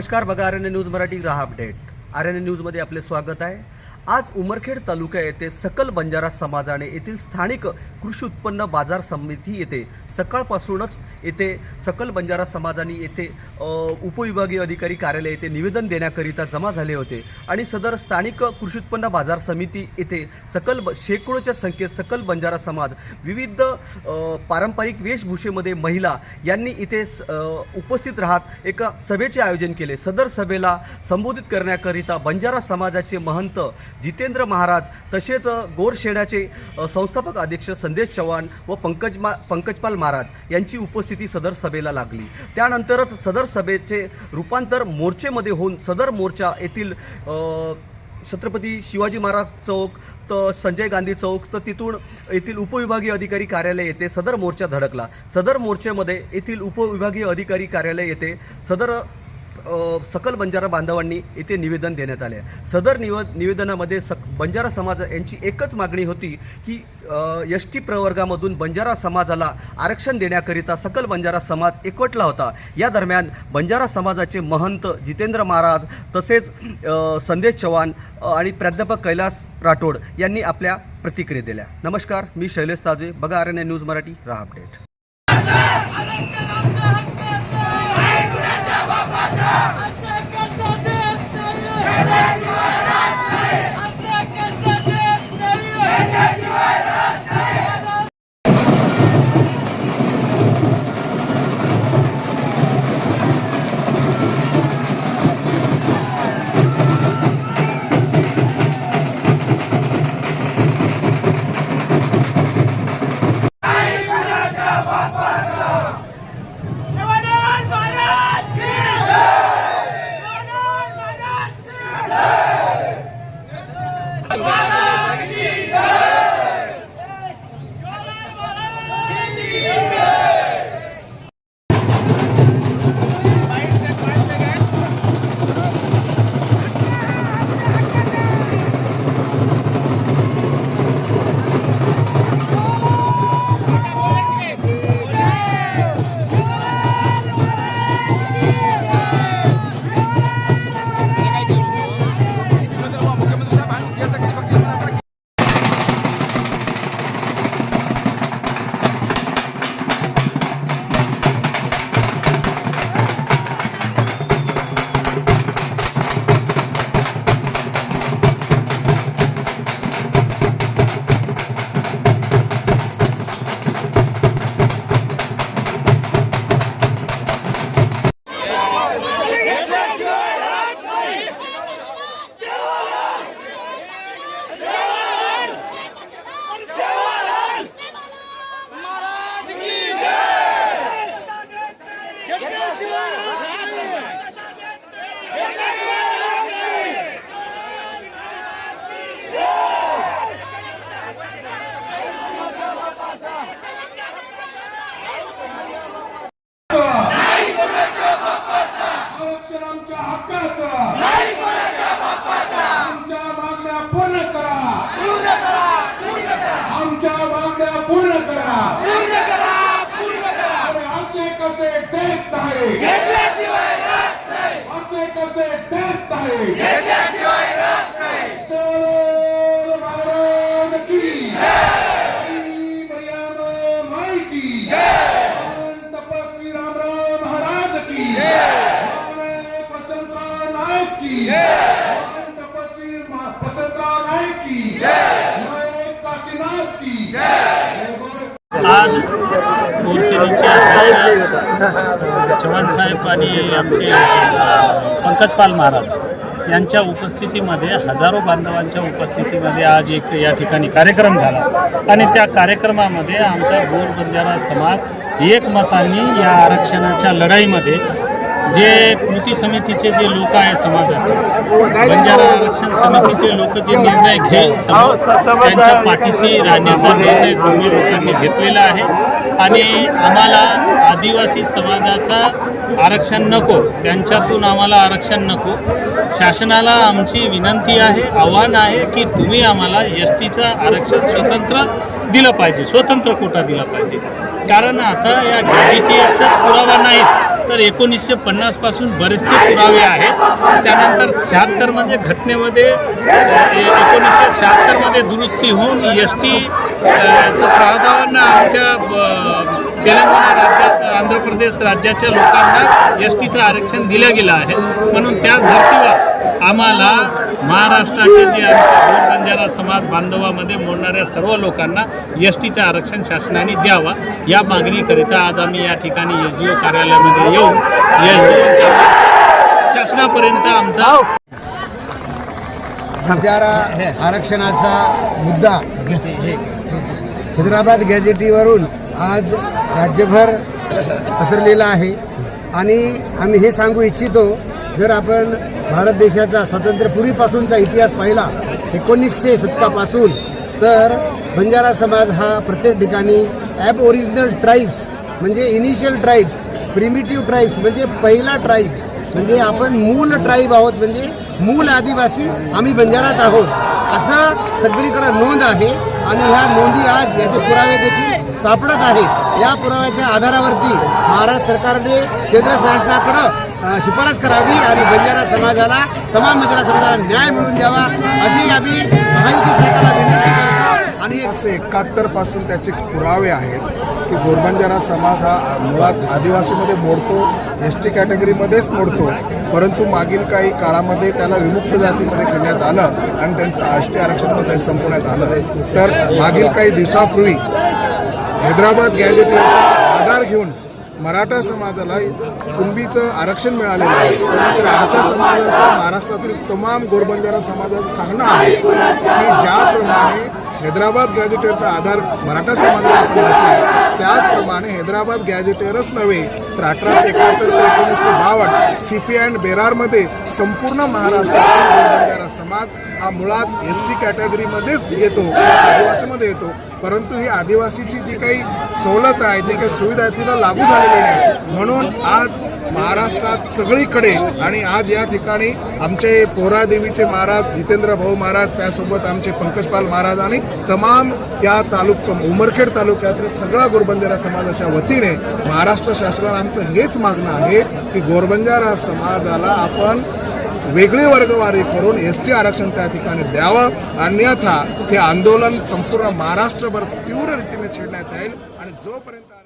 नमस्कार बघा R N A news Marathi राहा अपडेट. आर एन ए न्यूजमध्ये आपले स्वागत आहे. आज उमरखेड तालुका येथे सकल बंजारा समाजाने येथील स्थानिक कृषी उत्पन्न बाजार समिती येथे सकाळपासूनच येथे सकल बंजारा समाजाने येथे उपविभागीय अधिकारी कार्यालय येथे निवेदन देण्याकरिता जमा झाले होते. आणि सदर स्थानिक कृषी उत्पन्न बाजार समिती येथे सकल ब- शेकडोच्या संख्येत सकल बंजारा समाज विविध पारंपरिक वेशभूषेमध्ये महिला यांनी इथे स- उपस्थित राहत एका सभेचे आयोजन केले. सदर सभेला संबोधित करण्याकरिता बंजारा समाजाचे महंत जितेंद्र महाराज तसेच गोरशेण्याचे संस्थापक अध्यक्ष संदेश चव्हाण व पंकज मा पंकजपाल महाराज यांची उपस्थिती सदर सभेला लागली. त्यानंतरच सदर सभेचे रूपांतर मोर्चेमध्ये होऊन सदर मोर्चा येथील छत्रपती शिवाजी महाराज चौक तर संजय गांधी चौक तर तिथून येथील उपविभागीय अधिकारी कार्यालय येथे सदर मोर्चा धडकला. सदर मोर्चामध्ये येथील उपविभागीय अधिकारी कार्यालय येथे सदर सकल बंजारा बांधवांनी येथे निवेदन देण्यात आले सदर निव निवेदनामध्ये सक बंजारा समाज यांची एकच मागणी होती की एस टी प्रवर्गामधून बंजारा समाजाला आरक्षण देण्याकरिता सकल बंजारा समाज एकवटला होता. या दरम्यान बंजारा समाजाचे महंत जितेंद्र महाराज तसेच संदेश चव्हाण आणि प्राध्यापक कैलास राठोड यांनी आपल्या प्रतिक्रिया दिल्या. नमस्कार मी शैलेश ताजे बघा R N A news Marathi राहा अपडेट. ¡Vamos! आमच्या हक्काचं. आमच्या मागण्या पूर्ण करा. आमच्या मागण्या पूर्ण करा. असे कसे देत नाही. असे कसे देत नाही सर महाराज की आई मर्यादा माई की आणि तपस्वी रामराव महाराज की आणि वसंतराव नाईक की आणि तपस्वी मा- वसंतराव नाईक की नायक काशीनाथ की जय बोल आज गोरसेनीचे अध्यक्ष चव्हाण साहेब आणि आमचे पंकज पंकजपाल महाराज यांच्या उपस्थितीमध्ये हजारो बांधवांच्या उपस्थितीमध्ये आज एक या ठिकाणी कार्यक्रम झाला. आणि त्या कार्यक्रमामध्ये आमचा गोर बंजारा समाज एकमताने या आरक्षणाच्या लढाईमध्ये जे कृती समितीचे जे लोक आहे समाजाचे बंजारा आरक्षण समितीचे लोक जे निर्णय घेईल त्यांच्या पाठीशी राहण्याचा निर्णय सर्व लोकांनी घेतलेला आहे. आणि आम्हाला आदिवासी समाजाचा आरक्षण नको त्यांच्यातून आम्हाला आरक्षण नको. शासनाला आमची विनंती आहे आव्हान आहे की तुम्ही आम्हाला एस टीचं आरक्षण स्वतंत्र दिलं पाहिजे स्वतंत्र कोटा दिला पाहिजे. कारण आता या गॅजेटियरचा पुरावा नाही. तर एकोणीसशे पन्नासपासून बरेचसे पुरावे आहेत. त्यानंतर शहात्तरमध्ये घटनेमध्ये ए- एकोणीसशे शहात्तरमध्ये दुरुस्ती होऊन एस टी प्रावधान आमच्या तेलंगणा राज्यात आंध्र प्रदेश राज्याच्या लोकांना एस टीचं आरक्षण दिलं गेलं आहे. म्हणून त्याच धर्तीवर आम्हाला महाराष्ट्राचे जे बंजारा समाज बांधवामध्ये मोडणाऱ्या सर्व लोकांना एस टीचं आरक्षण शासनाने द्यावा या मागणीकरिता आज आम्ही या ठिकाणी एस डी ओ कार्यालयामध्ये येऊन एस डी शासनापर्यंत आमचा बंजारा आरक्षणाचा मुद्दा हैदराबाद गॅजेटीवरून आज राज्यभर पसरलेला आहे. आणि आम्ही हे सांगू इच्छितो जर आपण भारत देशाचा स्वातंत्र्यपूर्वीपासूनचा इतिहास पाहिला एकोणीसशे शतकापासून. तर बंजारा समाज हा प्रत्येक ठिकाणी ॲब ओरिजिनल ट्राईब्स म्हणजे इनिशियल ट्राईब्स प्रिमिटिव्ह ट्राईब्स म्हणजे पहिला ट्राईब म्हणजे आपण मूल ट्राईब आहोत म्हणजे मूल आदिवासी आम्ही बंजाराच आहोत. असं सगळीकडे नोंद आहे आणि ह्या नोंदी आज याचे पुरावे देखील सापडत आहेत. या पुराव्याच्या आधारावरती महाराष्ट्र सरकारने केंद्र शासनाकडं शिफारस करावी आणि बंजारा समाजाला तमाम बंजारा समाजाला न्याय मिळून द्यावा अशी आम्ही महायुती सरकारला विनंती करतो. आणि असे एकाहत्तरपासून त्याचे पुरावे आहेत की गोरबंजारा समाज हा मुळात आदिवासीमध्ये मोडतो एस टी कॅटेगरीमध्येच मोडतो परंतु मागील काही काळामध्ये त्याला विमुक्त जातीमध्ये करण्यात आलं आणि त्यांचं एस टी आरक्षणमध्ये संपवण्यात आलं. तर मागील काही दिवसापूर्वी हैदराबाद गॅजेटियरचा आधार घेऊन मराठा समाजाला कुणबीचं आरक्षण मिळालेलं आहे. तर आमच्या समाजाचं महाराष्ट्रातील तमाम गोरबंजारा समाजाचं सांगणं आहे की ज्याप्रमाणे हैदराबाद गॅजेटेअरचा आधार मराठा समाजाला आपण घेतला त्याचप्रमाणे हैदराबाद गॅजेटेअरच नव्हे तर अठराशे एकाहत्तर ते एकोणीसशे बावन्न सी पी अँड बेरारमध्ये संपूर्ण महाराष्ट्रातील गोरबंजारा समाज हा मुळात एस टी कॅटेगरीमध्येच येतो आदिवासीमध्ये येतो. परंतु ही आदिवासीची जी काही सवलत आहे जी काही सुविधा आहे तिला लागू झालेली नाही. म्हणून आज महाराष्ट्रात सगळीकडे आणि आज या ठिकाणी आमचे पोहरादेवीचे महाराज जितेंद्र भाऊ महाराज त्यासोबत आमचे पंकजपाल महाराज आणि तमाम या तालुक उमरखेड तालुक्यातील सगळ्या गोरबंजारा समाजाच्या वतीने महाराष्ट्र शासनाला आमचं हेच मागणं आहे की गोरबंजारा समाजाला आपण वेगळी वर्गवारी करून एस टी आरक्षण त्या ठिकाणी द्यावं. अन्यथा हे आंदोलन संपूर्ण महाराष्ट्रभर तीव्र रीतीने छेडण्यात येईल. आणि जोपर्यंत